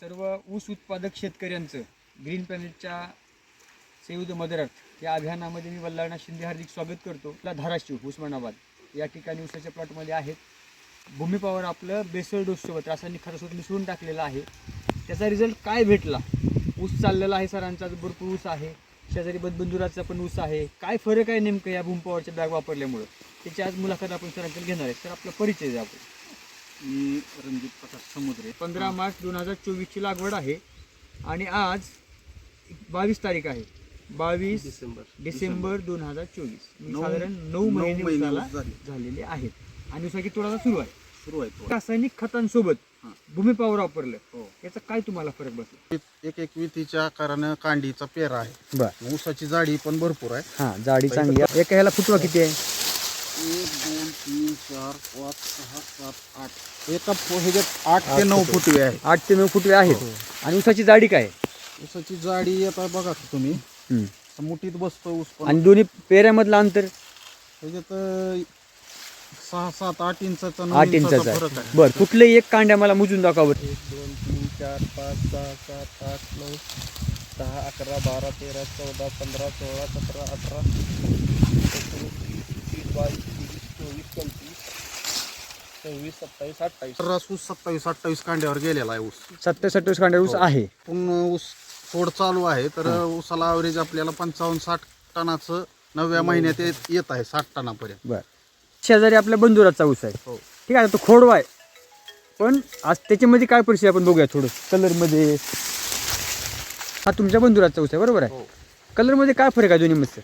सर्व ऊस उत्पादक शेतकऱ्यांचं ग्रीन प्लॅनेटच्या सेव्ह द मदर अर्थ या अभियानामध्ये मी वल्लाळना शिंदे हार्दिक स्वागत करतो. आपला धाराशिव उस्मानाबाद. या ठिकाणी ऊसाच्या प्लॉटमध्ये आहेत. भूमिपावर आपलं बेसळ डोससोबत रासायनिक खतासोबत मिसळून टाकलेलं आहे. त्याचा रिझल्ट काय भेटला? ऊस चाललेला आहे सरांचा भरपूर ऊस आहे. शेजारी बदबंधुराचा पण ऊस आहे. काय फरक आहे नेमकं या भूमपावरच्या बॅग वापरल्यामुळं? त्याची आज मुलाखत आपण सरांकडे घेणार आहे. तर आपला परिचय द्या आपण. मी रणजित प्रकाश समुद्रे. पंधरा मार्च दोन हजार चोवीसची लागवड आहे. आणि आज बावीस तारीख आहे. बावीस डिसेंबर. डिसेंबर दोन हजार चोवीस. नऊ- साधारण नऊ नऊ महिने महिने उसाला ऊस झाले. झालेले आहेत. आणि उसाची तोडाचा सुरू आहे. सुरू आहे तो. रासायनिक खतांसोबत हा. भूमिपावर वापरलं. हो. याचा काय तुम्हाला फरक बसला? एक एक वितीच्या आकारानं कांडीचा पेरा आहे. बर. ऊसाची जाडी पण भरपूर आहे. हा जाडी चांगली आहे. एका ह्याला फुटवा किती आहे? एक दोन तीन चार पाच सहा सात आठ. एका फो- ह्याच्यात आठ ते नऊ फुटवे आहे आठ ते नऊ फुटवे आहेत. आणि उसाची जाडी काय? आहे? ऊसाची जाडी आता बघा तुम्ही. हम्म. मुठीत बसतो ऊस पण. आणि दोन्ही पेऱ्यामधलं अंतर? ह्याच्यात अं, सहा सात आठ इंचाचा नऊ आठ इंचाचा इंचाचा. फरक आहे आहे. बर कुठलंही एक कांड्या मला मोजून दाखवा बरं. एक दोन तीन चार पाच सहा सात आठ नऊ दहा अकरा बारा तेरा चौदा पंधरा सोळा सतरा अठरा सव्वीस सत्तावीस अठ्ठावीस. तर ऊस सत्तावीस अठ्ठावीस कांड्यावर गेलेला आहे ऊस. सत्तावीस अठ्ठावीस कांड्या ऊस हो. आहे. पूर्ण ऊस फोड चालू आहे तर ऊसाला ॲव्हरेज आपल्याला पंचावन्न साठ टनाचं नवव्या महिन्यात येत येत आहे साठ टनापर्यंत. बर. शेजारी आपल्या बंधुराचा ऊस आहे. हो. ठीक आहे तो खोडवा आहे. पण आज त्याच्यामध्ये काय परिस्थिती आपण बघूया थोडं. कलरमध्ये. हा तुमच्या बंधुराचा ऊस आहे बरोबर आहे? हो. कलरमध्ये काय फरक आहे दोन्हीमध्ये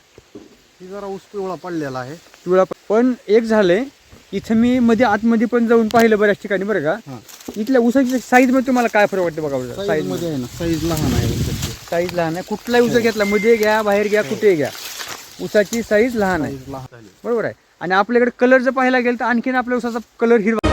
ही जरा ऊस पिवळा पडलेला आहे. पिवळा पण एक झालंय इथं मी मध्ये आतमध्ये पण जाऊन पाहिलं बऱ्याच ठिकाणी बरं का. हां. इथल्या ऊसाची साईजमध्ये तुम्हाला काय फरक वाटतं बघा साईज साईजमध्ये आहे ना साईज लहान आहे साईज लहान आहे. कुठलाही ऊस घेतला मध्ये घ्या बाहेर घ्या कुठे घ्या. ऊसाची साईज लहान आहे. बरोबर आहे. आणि आपल्याकडे कलर जर पाहायला गेलं तर आणखीन आपल्या ऊसाचा कलर हिरवा